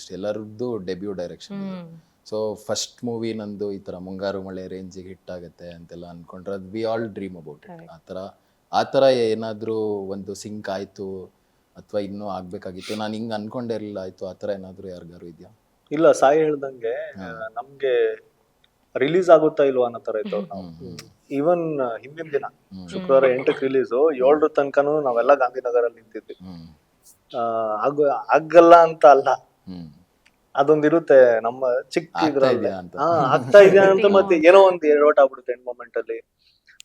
Almost ಎಲ್ಲರದ್ದು debut direction so first movie ನಂದು ಈ ತರ ಮುಂಗಾರು ಮಳೆ ರೇಂಜಿಗೆ ಹಿಟ್ ಆಗುತ್ತೆ ಅಂತೆಲ್ಲ ಅನ್ಕೊಂಡ್ರೆ ಅದು we all dream about it ಆ ಥರ ಆ ಥರ ಏನಾದರೂ ಒಂದು ಸಿಂಕ್ ಆಯ್ತು ಅಥವಾ ಇನ್ನೂ ಆಗಬೇಕಾಗಿತ್ತು. ನಾನು ಹಿಂಗ್ ಅನ್ಕೊಂಡೇ ಇರಲಿಲ್ಲ ಆತರ ಆ ಥರ ಏನಾದರೂ ಯಾರಿಗಾರು ಇದೆಯಾ? ಇಲ್ಲ ಸಾಯಿ ಹೇಳ್ದಂಗೆ ನಮ್ಗೆ ರಿಲೀಸ್ ಆಗುತ್ತಾ ಇಲ್ವಾ ಅನ್ನೋ ತರ ಇತ್ತು. ಈವನ್ ಹಿಂದಿನ ದಿನ ಶುಕ್ರವಾರ ಎಂಟಕ್ಕೆ ರಿಲೀಸ್ ಏಳರ ತನಕನೂ ನಾವೆಲ್ಲ ಗಾಂಧಿನಗರಲ್ಲಿ ನಿಂತಿದ್ವಿ. ಆ, ಆಗಲ್ಲ ಅಂತ ಅಲ್ಲ. ಅದೊಂದಿರುತ್ತೆ ನಮ್ಮ ಚಿಕ್ಕ ಆಗ್ತಾ ಇದ್ರಲ್ಲಿ. ಆಗ್ತಾ ಇದೆಯಾ ಅಂತ ಮತ್ತೆ ಏನೋ ಒಂದು ಎಡವಟ್ ಆಗ್ಬಿಡುತ್ತೆ ಎಂಡ್ ಮೊಮೆಂಟ್ ಅಲ್ಲಿ.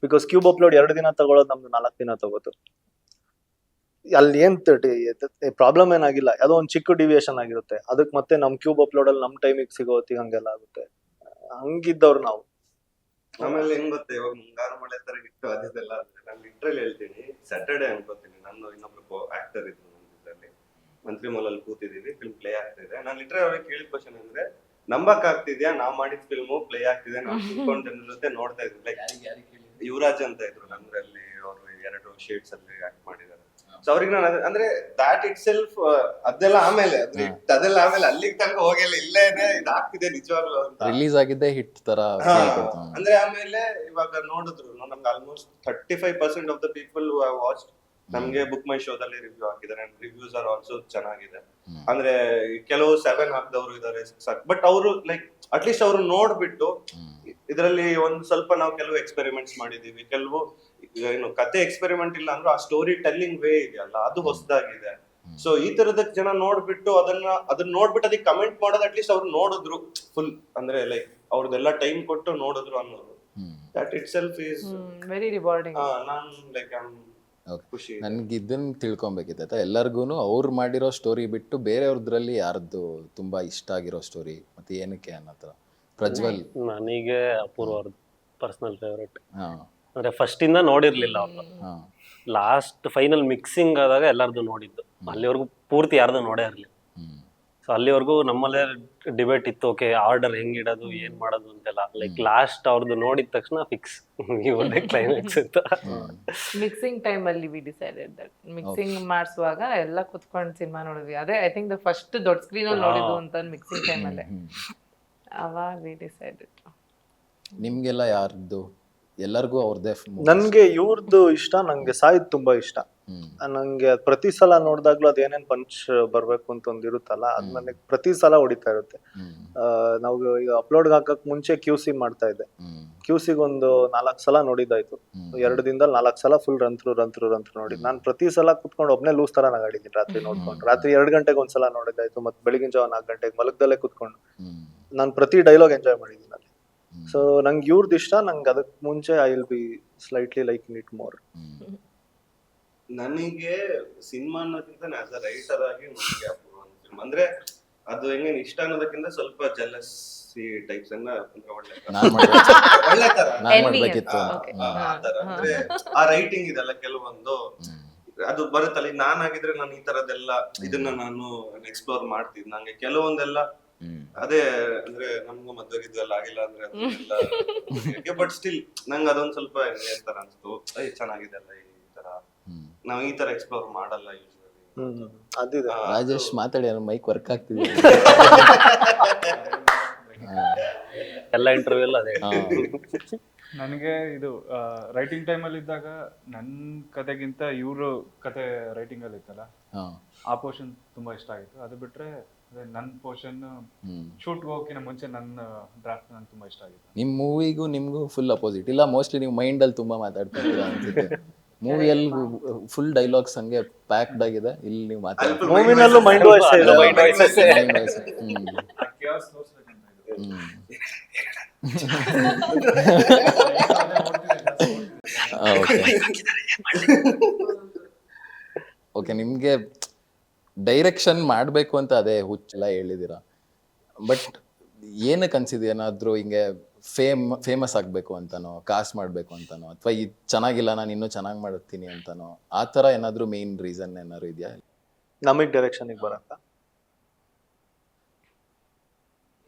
ಬಿಕಾಸ್ ಕ್ಯೂಬ್ ಅಪ್ಲೋಡ್ ಎರಡು ದಿನ ತಗೊಳ್ಳೋದು ನಮ್ದು ನಾಲ್ಕು ದಿನ ತಗೋತು ಅಲ್ಲಿ ಏನ್ ಪ್ರಾಬ್ಲಮ್ ಏನಾಗಿಲ್ಲ. ಯಾವುದೋ ಒಂದು ಚಿಕ್ಕ ಡಿವಿಯೇಷನ್ ಆಗಿರುತ್ತೆ. ಅದಕ್ಕೆ ಮತ್ತೆ ನಮ್ ಕ್ಯೂಬ್ ಅಪ್ಲೋಡ್ ಅಲ್ಲಿ ನಮ್ ಟೈಮಿಗ್ ಸಿಗೋ ಹೊತ್ತಿಗೆ ಹಂಗೆಲ್ಲ ಆಗುತ್ತೆ. ಹಂಗಿದ್ದವ್ರು ನಾವು. ಆಮೇಲೆ ಹೆಂಗ್ ಗೊತ್ತಾ ಇವಾಗ ಮುಂಗಾರು ಮಳೆ ತರ ಇಟ್ಟು ಅದಿದೆಲ್ಲ. ನಾನು ಲಿಟ್ರಲ್ ಹೇಳ್ತೀನಿ ಸ್ಯಾಟರ್ಡೆ ಅನ್ಕೋತೀನಿ. ನಾನು ಇನ್ನೊಬ್ರು ಆಕ್ಟರ್ ಇದ್ರು ಮಂತ್ರಿ ಮಾಲಲ್ಲಿ ಕೂತಿದೀವಿ ಫಿಲ್ಮ್ ಪ್ಲೇ ಆಗ್ತಿದೆ ನಾನು ಲಿಟ್ರಲ್ ಅವ್ರಿಗೆ ಕೇಳಿದ ಕ್ವಶನ್ ಅಂದ್ರೆ ನಂಬಕ್ ಆಗ್ತಿದ್ಯಾ ನಾವ್ ಮಾಡಿದ ಫಿಲ್ಮ್ ಪ್ಲೇ ಆಗ್ತಿದೆ ನಾವು ಕುತ್ಕೊಂಡ್ ಜನರ ಜೊತೆ ನೋಡ್ತಾ ಇದ್ವಿ ಲೈಕ್ ಯುವರಾಜ್ ಅಂತ ಇದ್ರು ನಮ್ದ್ರಲ್ಲಿ ಅವರು ಎರಡು ಶೇಡ್ಸ್ ಅಲ್ಲಿ ಆಕ್ಟ್ ಮಾಡಿದ್ದಾರೆ. ಸೊ ಅವ್ರಿಗೆ ನಾನು ಅಂದ್ರೆ ದಾಟ್ ಇಟ್ ಸೆಲ್ಫ್ ಅದೆಲ್ಲ ಆಮೇಲೆ ಅದೆಲ್ಲ ಆಮೇಲೆ ಅಲ್ಲಿಗೆ ತನಕ ಹೋಗಿಲ್ಲ ಇಲ್ಲೇ ಇದೆ ಇದು ಆಗ್ತಿದೆ ನಿಜವಾಗ್ಲೂ ಅಂತ. ರಿಲೀಸ್ ಆಗಿದ್ದೆ ಹಿಟ್ ಕೊಡ್ತು. ಅಂದ್ರೆ ಆಮೇಲೆ ಇವಾಗ ನೋಡಿದ್ರು ನಮ್ಗೆ almost thirty five percent of the people watch ನಮ್ಗೆ ಬುಕ್ ಮೈ ಶೋದಲ್ಲಿ ರಿವ್ಯೂ ಹಾಕಿದ್ದಾರೆ ರಿವ್ಯೂಸ್ ಆರ್ ಆಲ್ಸೋ ಚೆನ್ನಾಗಿದೆ. ಅಂದ್ರೆ ಕೆಲವು ಸೆವೆನ್ ಹಾಕಿದವರು ಇದಾರೆ ಬಟ್ ಅವರು ಲೈಕ್ ಅಟ್ಲೀಸ್ಟ್ ಅವರು ನೋಡ್ಬಿಟ್ಟು. ಇದರಲ್ಲಿ ಒಂದ್ ಸ್ವಲ್ಪ ನಾವು ಕೆಲವು ಎಕ್ಸ್ಪೆರಿಮೆಂಟ್ಸ್ ಮಾಡಿದೀವಿ. ಕೆಲವು ಏನು ಕತೆ ಎಕ್ಸ್ಪೆರಿಮೆಂಟ್ ಇಲ್ಲ ಅಂದ್ರೆ ಆ ಸ್ಟೋರಿ ಟೆಲ್ಲಿಂಗ್ ವೇ ಇದೆಯಲ್ಲ ಅದು ಹೊಸದಾಗಿದೆ. ಸೊ ಈ ತರದ ಜನ ನೋಡ್ಬಿಟ್ಟು ಅದನ್ನ ಅದನ್ನ ನೋಡ್ಬಿಟ್ಟು ಅದಕ್ಕೆ ಕಮೆಂಟ್ ಮಾಡೋದು ಅಟ್ಲೀಸ್ಟ್ ಅವ್ರು ನೋಡಿದ್ರು. ಫುಲ್ ಅಂದ್ರೆ ಲೈಕ್ ಅವ್ರದ್ದೆಲ್ಲ ಟೈಮ್ ಕೊಟ್ಟು ನೋಡಿದ್ರು ಅನ್ನೋದು. That itself is very rewarding non like Okay. ಖುಷಿ ನನ್ಗೆ ಇದನ್ನ ತಿಳ್ಕೊಬೇಕಿತ್ತ ಎಲ್ಲರಿಗೂ ಅವ್ರು ಮಾಡಿರೋ ಸ್ಟೋರಿ ಬಿಟ್ಟು ಬೇರೆಯವ್ರದ್ರಲ್ಲಿ ಯಾರ್ದು ತುಂಬಾ ಇಷ್ಟ ಆಗಿರೋ ಸ್ಟೋರಿ ಮತ್ತೆ ಏನಕ್ಕೆ ಅನ್ನೋ ಥರ ಪ್ರಜ್ವಲ್ ನನಗೆ ಅಪೂರ್ವ ಪರ್ಸನಲ್ ಫೇವ್ರೇಟ್ ಅಂದ್ರೆ ಫಸ್ಟ್ ಇಂದ ನೋಡಿರ್ಲಿಲ್ಲ ಅವ್ರು. ಹಾ. ಲಾಸ್ಟ್ ಫೈನಲ್ ಮಿಕ್ಸಿಂಗ್ ಆದಾಗ ಎಲ್ಲಾರ್ದು ನೋಡಿದ್ದು. ಅಲ್ಲಿವರೆಗೂ ಪೂರ್ತಿ ಯಾರ್ದು ನೋಡೇ ಇರಲಿಲ್ಲ. ಸೊ ಅಲ್ಲಿವರೆಗೂ ನಮ್ಮಲ್ಲೇ ಡಿಬೇಟ್ ಇತ್ತು ಓಕೆ ಆರ್ಡರ್ ಹೆಂಗ್ ಇಡೋದು ಏನ್ ಮಾಡೋದು ಅಂತೆಲ್ಲ. ಲೈಕ್ ಲಾಸ್ಟ್ ಅವ್ರದ್ದು ನೋಡಿದ ತಕ್ಷಣ ಫಿಕ್ಸ್ ಇವರೇ ಕ್ಲೈಮ್ಯಾಕ್ಸ್ ಅಂತ. ಮಿಕ್ಸಿಂಗ್ ಟೈಮ್ ಅಲ್ಲಿ ವಿ ಡಿಸೈಡೆಡ್ ದಟ್ ಮಿಕ್ಸಿಂಗ್ ಮಾಡಿಸುವಾಗ ಎಲ್ಲ ಕುತ್ಕೊಂಡು ಸಿನಿಮಾ ನೋಡಿದ್ವಿ. ಅದೇ ಐ ಥಿಂಕ್ ದ ಫಸ್ಟ್ ದೊಡ್ಡ ಸ್ಕ್ರೀನ್ ಅಲ್ಲಿ ನೋಡಿದ್ದು ಅಂತ ಮಿಕ್ಸಿಂಗ್ ಟೈಮ್ ಅಲ್ಲೇ. ಅವಾಗ ವಿ ಡಿಸೈಡೆಡ್ ನಿಮ್ಗೆಲ್ಲ ಯಾರ್ದು? ಎಲ್ಲರಿಗೂ ಅವ್ರದ್ದೇ ನನಗೆ ಇವ್ರದ್ದು ಇಷ್ಟ ನಂಗೆ ಸಾಯಿದ್ ತುಂಬಾ ಇಷ್ಟ. ನಂಗೆ ಪ್ರತಿ ಸಲ ನೋಡಿದಾಗ್ಲೂ ಅದೇನೇನ್ ಪಂಚ್ ಬರ್ಬೇಕು ಅಂತ ಒಂದ್ ಇರುತ್ತಲ್ಲ ಅದ್ ನನಗೆ ಪ್ರತಿ ಸಲ ಹೊಡಿತಾ ಇರುತ್ತೆ. ನಾವು ಈಗ ಅಪ್ಲೋಡ್ ಹಾಕಕ್ ಮುಂಚೆ ಕ್ಯೂ ಸಿ ಮಾಡ್ತಾ ಇದ್ದೆ. ಕ್ಯೂ ಸಿಗೊಂದು ಒಂದು ನಾಲ್ಕು ಸಲ ನೋಡಿದಾಯ್ತು ಎರಡ್ ಎರಡು ದಿನದಲ್ಲಿ ನಾಲ್ಕು ಸಲ ಫುಲ್ ರಂತ್ರು ರಂತ್ರು ರಂತ್ರು ನೋಡಿ. ನಾನು ಪ್ರತಿ ಸಲ ಕುತ್ಕೊಂಡು ಒಬ್ನೇ ಲೂಸ್ ತರ ನಗಾಡಿದ್ದೀನಿ ರಾತ್ರಿ ನೋಡ್ಕೊಂಡು. ರಾತ್ರಿ ಎರಡು ಗಂಟೆಗೆ ಒಂದ್ಸಲ ನೋಡಿದಾಯ್ತು ಮತ್ತೆ ಬೆಳಗಿನ ಜಾವ ನಾಲ್ಕು ಗಂಟೆಗೆ ಮಲಗದಲ್ಲೇ ಕುತ್ಕೊಂಡು. ನಾನು ಪ್ರತಿ ಡೈಲಾಗ್ ಎಂಜಾಯ್ ಮಾಡಿದ್ದೀನಿ ಅಲ್ಲಿ. ಸೊ ನಂಗೆ ಇವ್ರದ್ದು ಇಷ್ಟ ನಂಗೆ ಅದಕ್ಕೆ ಮುಂಚೆ I will be slightly like it more ನನಗೆ ಸಿನಿಮಾ ಅನ್ನೋದಕ್ಕಿಂತ ಆಸ್ ಅ ರೈಟರ್ ಆಗಿ ನನಗೆ. ಅಂದ್ರೆ ಅದು ಹೆಂಗೆ ಇಷ್ಟ ಅನ್ನೋದಕ್ಕಿಂತ ಸ್ವಲ್ಪ ಜಲಸಿ ಟೈಪ್ಸ್ ಅನ್ನ ಅಂದ್ರೆ ಒಳ್ಳೆ ತರ. ನಾನ್ ಮಾಡ್ಬೇಕು. ಒಳ್ಳೆ ತರ. ನಾನ್ ಮಾಡ್ಬೇಕಿತ್ತು. ಆ, ತರ. ಅಂದ್ರೆ ಆ ರೈಟಿಂಗ್ ಇದೆಲ್ಲ ಕೆಲವೊಂದು ಅದು ಬರುತ್ತಲ್ಲ ಈಗ ನಾನಾಗಿದ್ರೆ ನಾನು ಈ ತರದೆಲ್ಲ ಇದನ್ನ ನಾನು ಎಕ್ಸ್ಪ್ಲೋರ್ ಮಾಡ್ತಿದ್ದೆ ನಂಗೆ ಕೆಲವೊಂದೆಲ್ಲ ಹ್ಮ್. ಅದೇ ಅಂದ್ರೆ ನಮ್ಗೂ ಮದ್ವೆ ಎಲ್ಲ ಆಗಿಲ್ಲ ಅಂದ್ರೆ ಬಟ್ ಸ್ಟಿಲ್ ನಂಗೆ ಅದೊಂದ್ ಸ್ವಲ್ಪ ತರ ಅನ್ಸ್ತು ಐ ಚೆನ್ನಾಗಿದೆ ಅಲ್ಲ ಈ ನಾವ್ ಈ ತರ ಎಕ್ಸ್ಪ್ಲೋರ್ ಮಾಡಲ್ಲ ಅದಿದೆ ರಾಜೇಶ್ ಮಾತಾಡಿ ಮೈಕ್ ವರ್ಕ್ ಆಗ್ತಿದೆ. ಎಲ್ಲ ಇಂಟರ್ವ್ಯೂ ಎಲ್ಲ ಅದೇ. ನನಗೆ ಇದು ರೈಟಿಂಗ್ ಟೈಮಲ್ಲಿ ಇದ್ದಾಗ ನನ್ನ ಕತೆಗಿಂತ ಇವರು ಕತೆ ರೈಟಿಂಗಲ್ಲಿ ಇತ್ತಲ್ಲ ಹಾ. ಆ ಪೋರ್ಷನ್ ತುಂಬಾ ಇಷ್ಟ ಆಗಿತ್ತು. ಅದು ಬಿಟ್ರೆ ಅದೇ ನನ್ನ ಪೋರ್ಷನ್ ಶೂಟ್ ಹೋಗೋಕಿನ ಮುಂಚೆ ನನ್ನ ಡ್ರಾಫ್ಟ್ ನನ್ಗೆ ತುಂಬಾ ಇಷ್ಟ ಆಗಿತ್ತು. ನಿಮ್ ಮೂವಿಗೂ ನಿಮ್ಗೂ ಫುಲ್ ಅಪೋಸಿಟ್ ಇಲ್ಲ ಮೋಸ್ಟ್ಲಿ ನೀವು ಮೈಂಡ್ ಅಲ್ಲಿ ತುಂಬಾ ಮಾತಾಡ್ತಿದ್ದೀರಾ ಅನ್ಸುತ್ತೆ. ಮೂವಿಯಲ್ಲಿ ಫುಲ್ ಡೈಲಾಗ್ಸ್ ಹಂಗೆ ಪ್ಯಾಕ್ಡ್ ಆಗಿದೆ. ಇಲ್ಲಿ ನೀವು ಮಾತಾಡ್ತೀರಾ ಮೂವಿನಲ್ಲೂ ಮೈಂಡ್ ವಾಯ್ಸ್ ಇದೆ. ಓಕೆ ನಿಮಗೆ ಡೈರೆಕ್ಷನ್ ಮಾಡಬೇಕು ಅಂತ ಅದೇ ಹುಚ್ಚೆಲ್ಲ ಹೇಳಿದ್ದೀರಾ. ಬಟ್ ಏನಕ್ಕೆ ಅನ್ಸಿದೆ ಏನಾದರೂ ಹಿಂಗೆ ಫೇಮ್ ಫೇಮಸ್ ಆಗಬೇಕು ಅಂತನೋ ಕಾಸ್ ಮಾಡಬೇಕು ಅಂತನೋ ಅಥವಾ ಇದು ಚೆನ್ನಾಗಿಲ್ಲ ನಾನು ಇನ್ನೂ ಚೆನ್ನಾಗಿ ಮಾಡ್ತೀನಿ ಅಂತನೋ ಆ ಥರ ಏನಾದರೂ ಮೇನ್ ರೀಸನ್ ಏನಾದ್ರು ಇದೆಯಾ? ನಮಗೆ ಡೈರೆಕ್ಷನ್ ಬರತ್ತಾ?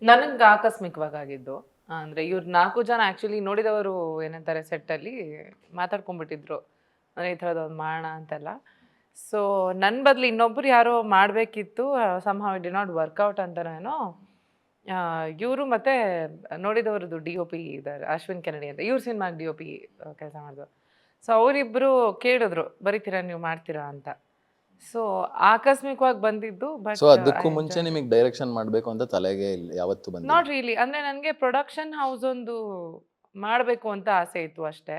ನನಗೆ ಆಕಸ್ಮಿಕವಾಗಿ ಆಗಿದ್ದು ಅಂದ್ರೆ ಇವ್ರು ನಾಲ್ಕು ಜನ ಆಕ್ಚುಲಿ ನೋಡಿದವರು ಏನಂತಾರೆ set ಅಲ್ಲಿ ಮಾತಾಡ್ಕೊಂಡ್ಬಿಟ್ಟಿದ್ರು. ಅಂದ್ರೆ ಈ ಥರದ್ದು ಒಂದು ಮಾಡೋಣ ಅಂತೆಲ್ಲ. ಸೊ ನನ್ನ ಬದಲು ಇನ್ನೊಬ್ರು ಯಾರೋ ಮಾಡಬೇಕಿತ್ತು somehow did not work out ಅಂತನೇನೋ ಇವರು ಮತ್ತೆ ನೋಡಿದವರದು ಡಿ ಒ ಪಿ ಇದ್ದಾರೆ ಅಶ್ವಿನ್ ಕೆನಡಿ ಅಂತ. ಇವ್ರ ಸಿನಿಮಾಗೆ ಡಿ ಒ ಪಿ ಕೆಲಸ ಮಾಡಿದ್ರು ಸೊ ಅವರಿಬ್ಬರು ಕೇಳಿದ್ರು ಬರೀತೀರಾ ನೀವು ಮಾಡ್ತೀರಾ ಅಂತ. ಸೊ ಆಕಸ್ಮಿಕವಾಗಿ ಬಂದಿದ್ದು ಬಟ್ ಸೊ ಅದಕ್ಕೂ ಮುಂಚೆ ನಿಮಗೆ ಡೈರೆಕ್ಷನ್ ಮಾಡಬೇಕು ಅಂತ ತಲೆಗೆ ಇಲ್ಲ ಯಾವತ್ತು ಬಂದಿಲ್ಲ. ನಾಟ್ ರಿಯಲಿ ಅಂದ್ರೆ ನನಗೆ ಪ್ರೊಡಕ್ಷನ್ ಹೌಸ್ ಒಂದು ಮಾಡಬೇಕು ಅಂತ ಆಸೆ ಇತ್ತು ಅಷ್ಟೇ.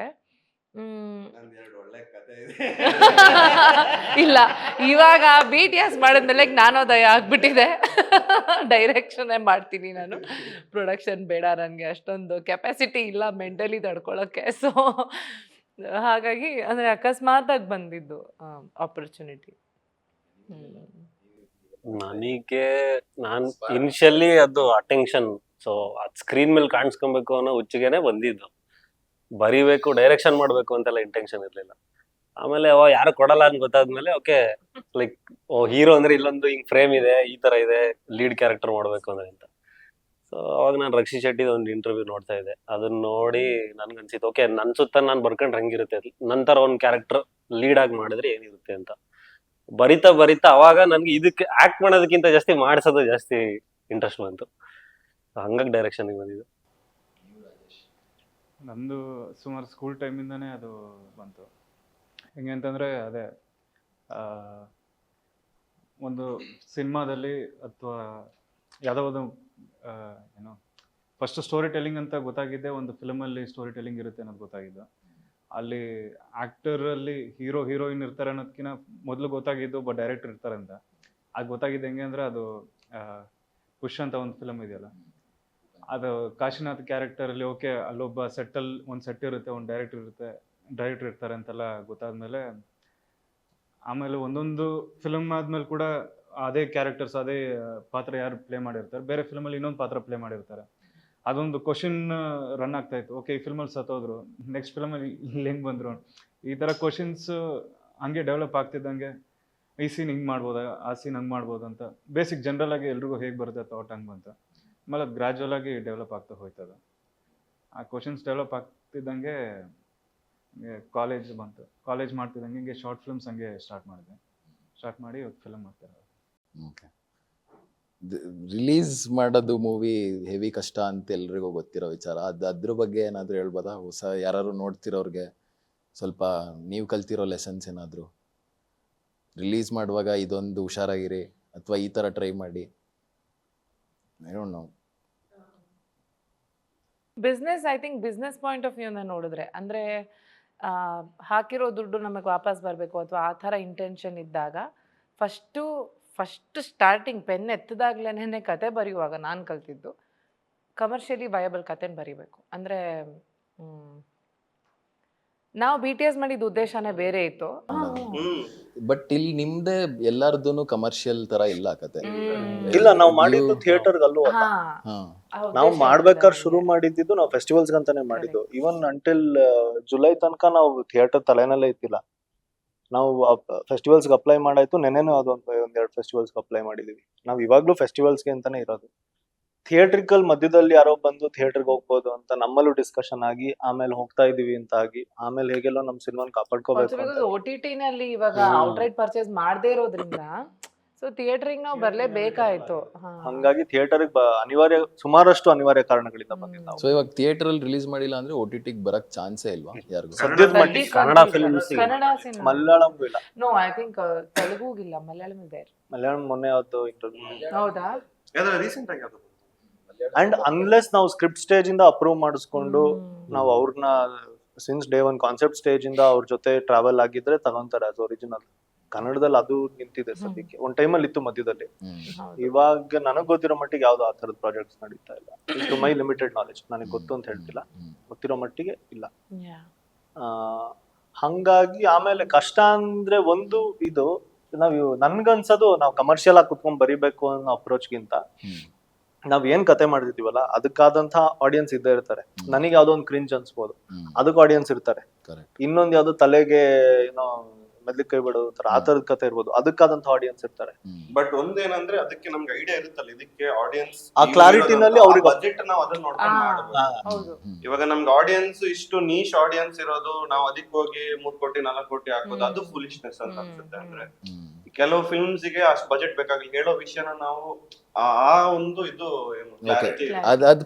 ಇಲ್ಲ ಇವಾಗ ಬಿ ಟಿ ಎಸ್ ಮಾಡಿದ್ಮೇಲೆ ಜ್ಞಾನೋದಯ ಆಗ್ಬಿಟ್ಟಿದೆ. ಡೈರೆಕ್ಷನ್ ಮಾಡ್ತೀನಿ ನಾನು. ಪ್ರೊಡಕ್ಷನ್ ಬೇಡ ನನಗೆ ಅಷ್ಟೊಂದು ಕೆಪಾಸಿಟಿ ಇಲ್ಲ ಮೆಂಟಲಿ ತಡ್ಕೊಳ್ಳೋಕ್ಕೆ ಸೊ ಹಾಗಾಗಿ ಅಂದರೆ ಅಕಸ್ಮಾತಾಗಿ ಬಂದಿದ್ದು ಆಪರ್ಚುನಿಟಿ ನನಗೆ ನಾನು ಇನಿಷಿಯಲಿ ಅದು ಅಟೆನ್ಷನ್ ಸೊ ಅದು ಸ್ಕ್ರೀನ್ ಮೇಲೆ ಕಾಣಿಸ್ಕೊಬೇಕು ಅನ್ನೋ ಹುಚ್ಚಿಗೆನೆ ಬಂದಿದ್ದು. ಬರಿಬೇಕು ಡೈರೆಕ್ಷನ್ ಮಾಡಬೇಕು ಅಂತೆಲ್ಲ ಇಂಟೆನ್ಷನ್ ಇರಲಿಲ್ಲ. ಆಮೇಲೆ ಅವ ಯಾರು ಕೊಡಲ್ಲ ಅಂತ ಗೊತ್ತಾದ್ಮೇಲೆ ಓಕೆ ಲೈಕ್ ಓ ಹೀರೋ ಅಂದ್ರೆ ಇಲ್ಲೊಂದು ಹಿಂಗ್ ಫ್ರೇಮ್ ಇದೆ, ಈ ತರ ಇದೆ ಲೀಡ್ ಕ್ಯಾರೆಕ್ಟರ್ ಮಾಡ್ಬೇಕು ಅಂದ್ರೆ ಅಂತ. ಸೊ ಅವಾಗ ನಾನು ರಕ್ಷಿ ಶೆಟ್ಟಿದ ಒಂದು ಇಂಟರ್ವ್ಯೂ ನೋಡ್ತಾ ಇದ್ದೆ. ಅದನ್ನ ನೋಡಿ ನನ್ಗೆ ಅನ್ಸಿತ್ತು ಓಕೆ ನನ್ ಸುತ್ತ ನಾನು ಬರ್ಕೊಂಡ್ರೆ ಹೆಂಗಿರುತ್ತೆ? ನಂತರ ಒಂದು ಕ್ಯಾರೆಕ್ಟರ್ ಲೀಡ್ ಆಗಿ ಮಾಡಿದ್ರೆ ಏನಿರುತ್ತೆ ಅಂತ. ಬರಿತಾ ಬರಿತಾ ಅವಾಗ ನನ್ಗೆ ಇದಕ್ಕೆ ಆಕ್ಟ್ ಮಾಡೋದಕ್ಕಿಂತ ಜಾಸ್ತಿ ಮಾಡಿಸೋದು ಜಾಸ್ತಿ ಇಂಟ್ರೆಸ್ಟ್ ಬಂತು. ಹಂಗಾಗಿ ಡೈರೆಕ್ಷನ್ಗೆ ಬಂದಿದ್ದು. ನಂದು ಸುಮಾರು ಸ್ಕೂಲ್ ಟೈಮಿಂದನೇ ಅದು ಬಂತು. ಹೆಂಗೆ ಅಂತಂದರೆ ಅದೇ ಒಂದು ಸಿನಿಮಾದಲ್ಲಿ ಅಥವಾ ಯಾವುದೋ ಒಂದು ಏನು ಫಸ್ಟ್ ಸ್ಟೋರಿ ಟೆಲ್ಲಿಂಗ್ ಅಂತ ಗೊತ್ತಾಗಿದ್ದೆ, ಒಂದು ಫಿಲಮಲ್ಲಿ ಸ್ಟೋರಿ ಟೆಲ್ಲಿಂಗ್ ಇರುತ್ತೆ ಅನ್ನೋದು ಗೊತ್ತಾಗಿದ್ದು. ಅಲ್ಲಿ ಆ್ಯಕ್ಟರಲ್ಲಿ ಹೀರೋ ಹೀರೋಯಿನ್ ಇರ್ತಾರೆ ಅನ್ನೋದಕ್ಕಿಂತ ಮೊದಲು ಗೊತ್ತಾಗಿದ್ದು ಒಬ್ಬ ಡೈರೆಕ್ಟರ್ ಇರ್ತಾರೆ ಅಂತ ಅದು ಗೊತ್ತಾಗಿದ್ದು ಹೆಂಗೆ ಅಂದರೆ ಅದು ಖುಷ್ ಅಂತ ಒಂದು ಫಿಲಮ್ ಇದೆಯಲ್ಲ. ಅದು ಕಾಶಿನಾಥ್ ಕ್ಯಾರೆಕ್ಟರಲ್ಲಿ ಓಕೆ ಅಲ್ಲೊಬ್ಬ ಸೆಟ್ಟಲ್ ಒಂದು ಸೆಟ್ ಇರುತ್ತೆ, ಒಂದು ಡೈರೆಕ್ಟರ್ ಇರುತ್ತೆ ಡೈರೆಕ್ಟರ್ ಇರ್ತಾರೆ ಅಂತೆಲ್ಲ ಗೊತ್ತಾದ್ಮೇಲೆ, ಆಮೇಲೆ ಒಂದೊಂದು ಫಿಲಮ್ ಆದ್ಮೇಲೆ ಕೂಡ ಅದೇ ಕ್ಯಾರೆಕ್ಟರ್ಸ್ ಅದೇ ಪಾತ್ರ ಯಾರು ಪ್ಲೇ ಮಾಡಿರ್ತಾರೆ. ಬೇರೆ ಫಿಲ್ಮಲ್ಲಿ ಇನ್ನೊಂದು ಪಾತ್ರ ಪ್ಲೇ ಮಾಡಿರ್ತಾರೆ. ಅದೊಂದು ಕ್ವಶನ್ ರನ್ ಆಗ್ತಾ ಇತ್ತು. ಓಕೆ ಈ ಫಿಲ್ಮಲ್ಲಿ ಸತ್ತೋದ್ರು. ನೆಕ್ಸ್ಟ್ ಫಿಲ್ಮಲ್ಲಿ ಇಲ್ಲಿ ಹೆಂಗೆ ಬಂದರು? ಈ ಥರ ಕ್ವಶನ್ಸ್ ಹಂಗೆ ಡೆವಲಪ್ ಆಗ್ತಿದ್ದಂಗೆ. ಈ ಸೀನ್ ಹಿಂಗೆ ಮಾಡ್ಬೋದಾ? ಆ ಸೀನ್ ಹಂಗೆ ಮಾಡ್ಬೋದು ಅಂತ. ಬೇಸಿಕ್ ಜನರಲ್ ಆಗಿ ಎಲ್ರಿಗೂ ಹೇಗೆ ಬರುತ್ತೆ ಥಾಟ್ ಹಂಗೆ ಬಂತು. ಅದು ಗ್ರ್ಯಾಜುವಲ್ ಆಗಿ ಡೆವಲಪ್ ಆಗ್ತಾ ಹೋಯ್ತದ. ಆ ಕ್ವಶನ್ಸ್ ಡೆವಲಪ್ ಆಗ್ತಿದ್ದಂಗೆ ಕಾಲೇಜ್ ಬಂತು. ಕಾಲೇಜ್ ಮಾಡ್ತಿದ್ದಂಗೆ ಹಿಂಗೆ ಶಾರ್ಟ್ ಫಿಲ್ಮ್ಸ್ ಹಂಗೆ ಸ್ಟಾರ್ಟ್ ಮಾಡಿದೆ. ಸ್ಟಾರ್ಟ್ ಮಾಡಿ ಫಿಲ್ಮ್ ಮಾಡ್ತಾರೆ ಓಕೆ ರಿಲೀಸ್ ಮಾಡೋದು ಮೂವಿ ಹೆವಿ ಕಷ್ಟ ಅಂತ ಎಲ್ರಿಗೂ ಗೊತ್ತಿರೋ ವಿಚಾರ. ಅದು, ಅದ್ರ ಬಗ್ಗೆ ಏನಾದರೂ ಹೇಳ್ಬೋದಾ? ಹೊಸ ಯಾರು ನೋಡ್ತಿರೋರಿಗೆ ಸ್ವಲ್ಪ ನೀವು ಕಲ್ತಿರೋ ಲೆಸನ್ಸ್ ಏನಾದರೂ? ರಿಲೀಸ್ ಮಾಡುವಾಗ ಇದೊಂದು ಹುಷಾರಾಗಿರಿ, ಅಥವಾ ಈ ಥರ ಟ್ರೈ ಮಾಡಿ. ನಾವು business I think business point of ವ್ಯೂನ ನೋಡಿದ್ರೆ ಅಂದರೆ ಹಾಕಿರೋ ದುಡ್ಡು ನಮಗೆ ವಾಪಸ್ ಬರಬೇಕು ಅಥವಾ ಆ ಥರ ಇಂಟೆನ್ಷನ್ ಇದ್ದಾಗ ಫಸ್ಟು ಫಸ್ಟ್ ಸ್ಟಾರ್ಟಿಂಗ್ ಪೆನ್ ಎತ್ತದಾಗ್ಲೇ ಕತೆ ಬರೆಯುವಾಗ ನಾನು ಕಲ್ತಿದ್ದು ಕಮರ್ಷಿಯಲಿ ವಯಬಲ್ ಕತೆನ ಬರಿಬೇಕು. ಅಂದರೆ ನಾವು ಬಿ ಟಿ ಎಸ್ ಮಾಡಿದ ಉದ್ದೇಶನೇ ಬೇರೆ ಇತ್ತು. ಬಟ್ ಇಲ್ಲಿ ನಿಮ್ದೇ ಎಲ್ಲಾರ್ದು ಕಮರ್ಷಿಯಲ್ ತರ ಇಲ್ಲ ಕತೆ. ಇಲ್ಲ ನಾವು ಮಾಡಿದ್ದು ಥಿಯೇಟರ್ ಅಲ್ಲೂ ಅಲ್ಲ. ಹಾ. ನಾವು ಮಾಡ್ಬೇಕಾದ್ರೆ ಶುರು ಮಾಡಿದ್ದು ನಾವು ಫೆಸ್ಟಿವಲ್ಸ್ ಅಂತಾನೆ ಮಾಡಿದ್ದು. ಇವನ್ ಅಂಟಿಲ್ ಜುಲೈ ತನಕ ನಾವು ಥಿಯೇಟರ್ ತಲೆನಲ್ಲೇ ಇತ್ತಿಲ್ಲ ನಾವು ಫೆಸ್ಟಿವಲ್ಸ್ ಅಪ್ಲೈ ಮಾಡಾಯ್ತು. ನೆನೆನೂ ಅದೊಂದು ಒಂದೆರಡು ಫೆಸ್ಟಿವಲ್ಸ್ ಅಪ್ಲೈ ಮಾಡಿದೀವಿ. ನಾವು ಇವಾಗ್ಲೂ ಫೆಸ್ಟಿವಲ್ಸ್ಗೆ ಅಂತಾನೆ ಇರೋದು. ಥಿಯೇಟ್ರಿಕಲ್ ಮಧ್ಯದಲ್ಲಿ ಯಾರೋ ಬಂದು ಥಿಯೇಟರ್ಗೆ ಹೋಗ್ಬೋದು ಅಂತ ನಮ್ಮಲ್ಲೂ ಡಿಸ್ಕಷನ್ ಆಗಿ ಆಮೇಲೆ ಹೋಗ್ತಾ ಇದೀವಿ ಅಂತ ಆಗಿ ಆಮೇಲೆ ಹೇಗೆಲ್ಲ ನಮ್ ಸಿನಿಮಾನ ಕಾಪಾಡ್ಕೋಬೇಕು ಟಿನಲ್ಲಿ ಇವಾಗ ಔಟ್ ಔಟ್ರೈಟ್ ಪರ್ಚೇಸ್ ಮಾಡದೇ ಇರೋದ್ರಿಂದ ಸೊ ಥಿಯೇಟ್ರಿಗೆ ನಾವು ಬರಲೇಬೇಕಾಯ್ತು ಹಂಗಾಗಿ ಥಿಯೇಟರ್ಗೆ ಅನಿವಾರ್ಯ ಸುಮಾರಷ್ಟು ಅನಿವಾರ್ಯ ಕಾರಣಗಳಿಂದ ಬಂದಿದ್ದು ನಾವು. ಸೊ ಇವಾಗ ಥಿಯೇಟರ್ ಅಲ್ಲಿ ರಿಲೀಸ್ ಮಾಡಿಲ್ಲ ಅಂದ್ರೆ ಓಟಿಟಿಗೆ ಬರಕ್ ಚಾನ್ಸೇ ಇಲ್ವಾ ಯಾರಿಗೂ? ಸದ್ಯದ ಮಟ್ಟಿಗೆ ಕನ್ನಡ ಫಿಲ್ಮ್ಸ್ಗೆ. ಕನ್ನಡ ಸಿನಿಮಾ. ಮಲಯಾಳಂಗೂ ಇಲ್ಲ. ನೋ ಐ ಥಿಂಕ್ ತೆಲುಗುಗಿಲ್ಲ ಮಲಯಾಳಂ ಇದೆ. ಮಲಯಾಳಂ ಮೊನ್ನೆ ಅವತ್ತು ಇಂಟರ್ವ್ಯೂ ಹೌದಾ? ರೀಸೆಂಟ್ ಆಗಿ ಯಾವ್ದು ಅಂಡ್ ಅನ್ಲೆಸ್ ನಾವು ಸ್ಕ್ರಿಪ್ಟ್ ಸ್ಟೇಜ್ ಇಂದ ಅಪ್ರೂವ್ ಮಾಡಿಸ್ಕೊಂಡು. ನಾವು ಅವ್ರನ್ನ since day one concept stage ಇಂದ ಅವ್ರ ಜೊತೆ ಟ್ರಾವೆಲ್ ಆಗಿದ್ರೆ ತಗೊಂತಾರೆ ಅದು ಒರಿಜಿನಲ್ ಕನ್ನಡದಲ್ಲಿ ಅದು ನಿಂತಿದೆ ಸದ್ಯಕ್ಕೆ. ಒಂದ್ ಟೈಮಲ್ಲಿ ಇತ್ತು ಮಧ್ಯದಲ್ಲಿ. ಇವಾಗ ನನಗ್ ಗೊತ್ತಿರೋ ಮಟ್ಟಿಗೆ ಯಾವ್ದು ಆ ತರದ ಪ್ರಾಜೆಕ್ಟ್ಸ್ ನಡೀತಾ ಇಲ್ಲ. ಟು ಮೈ ಲಿಮಿಟೆಡ್ ನಾಲೆಜ್ ನನಗೆ ಗೊತ್ತು ಅಂತ ಹೇಳ್ತಿಲ್ಲ. ಗೊತ್ತಿರೋ ಮಟ್ಟಿಗೆ ಇಲ್ಲ. ಹಂಗಾಗಿ ಆಮೇಲೆ ಕಷ್ಟ ಅಂದ್ರೆ ಒಂದು ಇದು ನಾವ್ ನನ್ಗನ್ಸೋದು ನಾವು ಕಮರ್ಷಿಯಲ್ ಆಗಿ ಕುತ್ಕೊಂಡ್ ಬರೀಬೇಕು ಅನ್ನೋ ಅಪ್ರೋಚ್ಗಿಂತ ನಾವ್ ಏನ್ ಕತೆ ಮಾಡಿರ್ತೀವಲ್ಲ ಅದಕ್ಕಾದಂತಹ ಆಡಿಯನ್ಸ್ ಇದ್ದೇ ಇರ್ತಾರೆ. ನನಗೆ ಯಾವ್ದೋ ಒಂದು ಕ್ರಿಂಜ್ ಅನ್ಸ್ಬೋದು. ಅದಕ್ಕೆ ಆಡಿಯನ್ಸ್ ಇರ್ತಾರೆ. ಕರೆಕ್ಟ್ ಇನ್ನೊಂದ್ ಯಾವ್ದೋ ತಲೆಗೆ ಏನೋ ಮೆದ್ಲಿಕ್ ಕೈ ಬಿಡೋ ತರ ಆ ತರದ ಕತೆ ಇರ್ಬೋದು. ಅದಕ್ಕಾದಂತ ಆಡಿಯನ್ಸ್ ಇರ್ತಾರೆ. ಬಟ್ ಒಂದೇನಂದ್ರೆ ಅದಕ್ಕೆ ನಮ್ಗೆ ಐಡಿಯಾ ಇರುತ್ತಲ್ಲ ಇದಕ್ಕೆ ಆಡಿಯನ್ಸ್ ಆ ಕ್ಲಾರಿಟಿನಲ್ಲಿ ನಲ್ಲಿ ಅವ್ರಿಗೆ- ಬಜೆಟ್ ನಾವು ಅದನ್ನ ನೋಡ್ಕೊಂಡು ಮಾಡಬಹುದು ಹೌದು. ಹ್ಮ್. ಇವಾಗ ನಮ್ಗೆ ಆಡಿಯನ್ಸ್ ಇಷ್ಟು ನೀಶ್ ಆಡಿಯನ್ಸ್ ಇರೋದು ನಾವು ಅದಕ್ಕೆ ಹೋಗಿ ಮೂರ್ ಕೋಟಿ ನಾಲ್ಕು ಕೋಟಿ ಹಾಕೋದು ಅದು ಫುಲಿಶ್ನೆಸ್ ಅಂತ ಅನ್ಸುತ್ತೆ ಅಂದ್ರೆ. ಕೆಲವು ಫಿಲ್ಮ್ಸ್ಗೆ ಅಷ್ಟು ಬಜೆಟ್ ಬೇಕಾಗಿಲ್ಲ. ಹೇಳೋ ವಿಷಯನ ನಾವು ಆ ಆ ಒಂದು ಇದು ಏನು Okay. clarity ಅದ್ ಅದ್